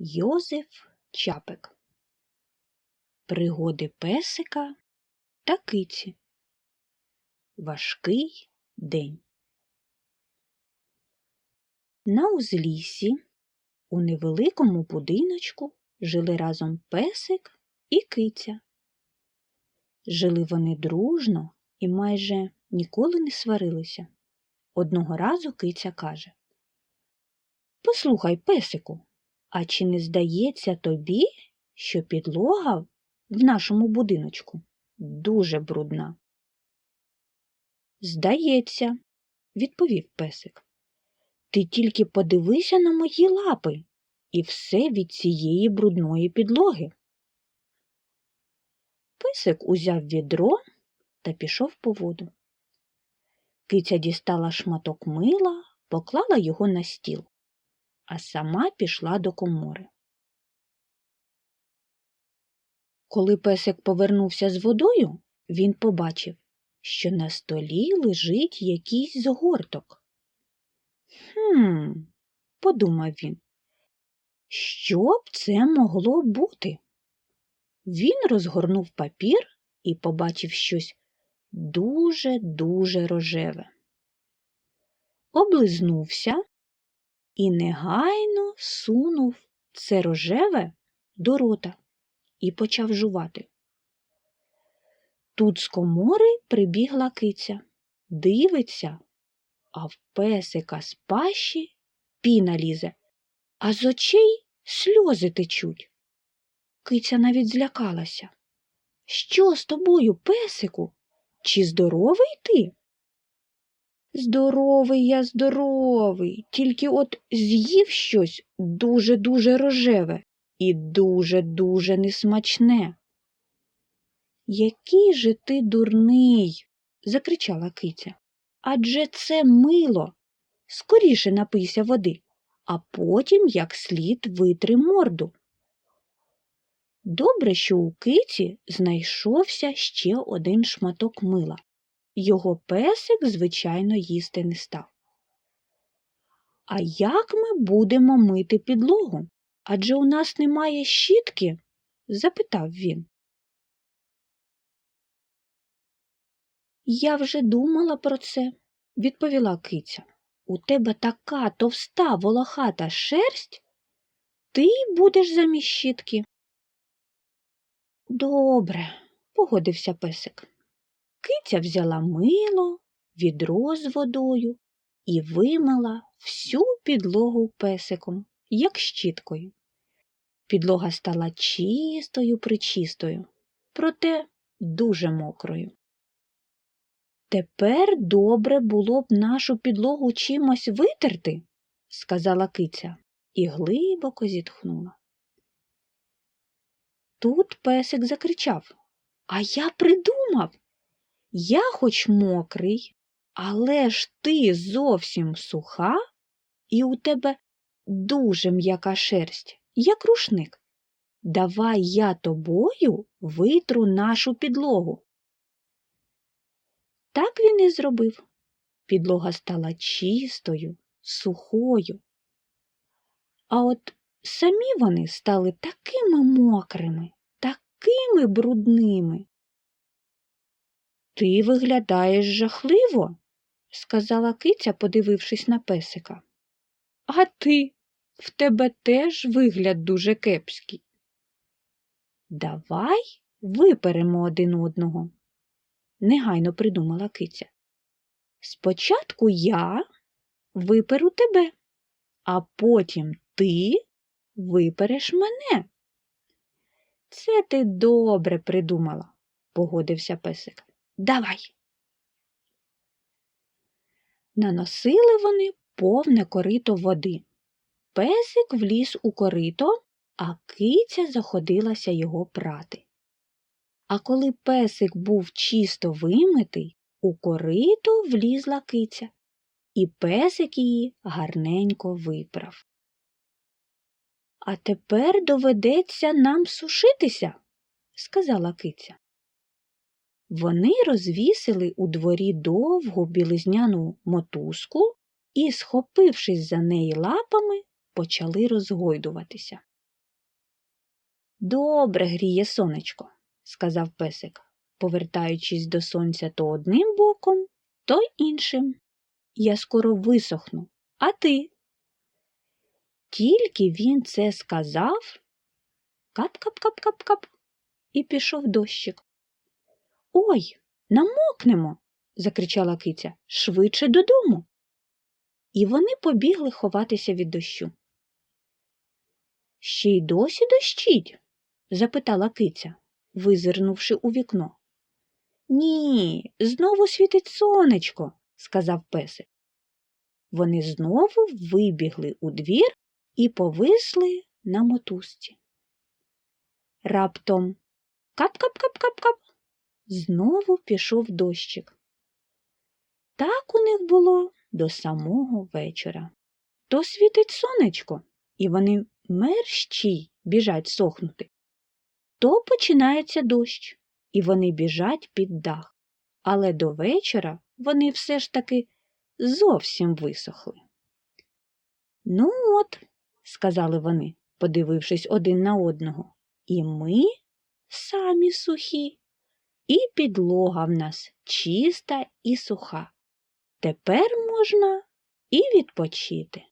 Йозеф Чапик Пригоди песика та киці Важкий день На узліссі у невеликому будиночку жили разом песик і киця. Жили вони дружно і майже ніколи не сварилися. Одного разу киця каже Послухай, песику, а чи не здається тобі, що підлога в нашому будиночку дуже брудна? Здається, відповів песик. Ти тільки подивися на мої лапи і все від цієї брудної підлоги. Песик узяв відро та пішов по воду. Киця дістала шматок мила, поклала його на стіл, а сама пішла до комори. Коли песик повернувся з водою, він побачив, що на столі лежить якийсь згорток. Хм, подумав він, що б це могло бути? Він розгорнув папір і побачив щось дуже-дуже рожеве. Облизнувся і негайно сунув це рожеве до рота і почав жувати. Тут з комори прибігла киця, дивиться, а в песика з пащі піна лізе, а з очей сльози течуть. Киця навіть злякалася. Що з тобою, песику? Чи здоровий ти? Здоровий я здоровий, тільки от з'їв щось дуже-дуже рожеве і дуже-дуже несмачне. Який же ти дурний, закричала киця. Адже це мило. Скоріше напийся води, а потім як слід витри морду. Добре, що у киці знайшовся ще один шматок мила. Його песик, звичайно, їсти не став. А як ми будемо мити підлогу? Адже у нас немає щітки? запитав він. Я вже думала про це, відповіла киця. У тебе така товста волохата шерсть, ти будеш замість щітки. Добре, погодився песик. Киця взяла мило, відро з водою і вимила всю підлогу песиком, як щіткою. Підлога стала чистою причистою, проте дуже мокрою. Тепер добре було б нашу підлогу чимось витерти, сказала киця і глибоко зітхнула. Тут песик закричав А я придумав. Я хоч мокрий, але ж ти зовсім суха, і у тебе дуже м'яка шерсть, як рушник. Давай я тобою витру нашу підлогу. Так він і зробив. Підлога стала чистою, сухою. А от самі вони стали такими мокрими, такими брудними. Ти виглядаєш жахливо, сказала киця, подивившись на песика. А ти в тебе теж вигляд дуже кепський. Давай виперемо один одного, негайно придумала киця. Спочатку я виперу тебе, а потім ти випереш мене. Це ти добре придумала, погодився песик. Давай. Наносили вони повне корито води. Песик вліз у корито, а киця заходилася його прати. А коли песик був чисто вимитий, у корито влізла киця, і песик її гарненько виправ. А тепер доведеться нам сушитися, сказала киця. Вони розвісили у дворі довгу білизняну мотузку і, схопившись за неї лапами, почали розгойдуватися. Добре гріє сонечко, сказав песик, повертаючись до сонця то одним боком, то іншим. Я скоро висохну, а ти? Тільки він це сказав, кап-кап-кап-кап-кап, і пішов дощик. Ой, намокнемо, закричала киця, швидше додому. І вони побігли ховатися від дощу. Ще й досі дощить? запитала киця, визирнувши у вікно. Ні, знову світить сонечко, сказав песик. Вони знову вибігли у двір і повисли на мотузці. Раптом кап-кап-кап-кап-кап знову пішов дощик. Так у них було до самого вечора. То світить сонечко, і вони мерщій біжать сохнути. То починається дощ, і вони біжать під дах. Але до вечора вони все ж таки зовсім висохли. Ну от, сказали вони, подивившись один на одного, і ми самі сухі, і підлога в нас чиста і суха. Тепер можна і відпочити.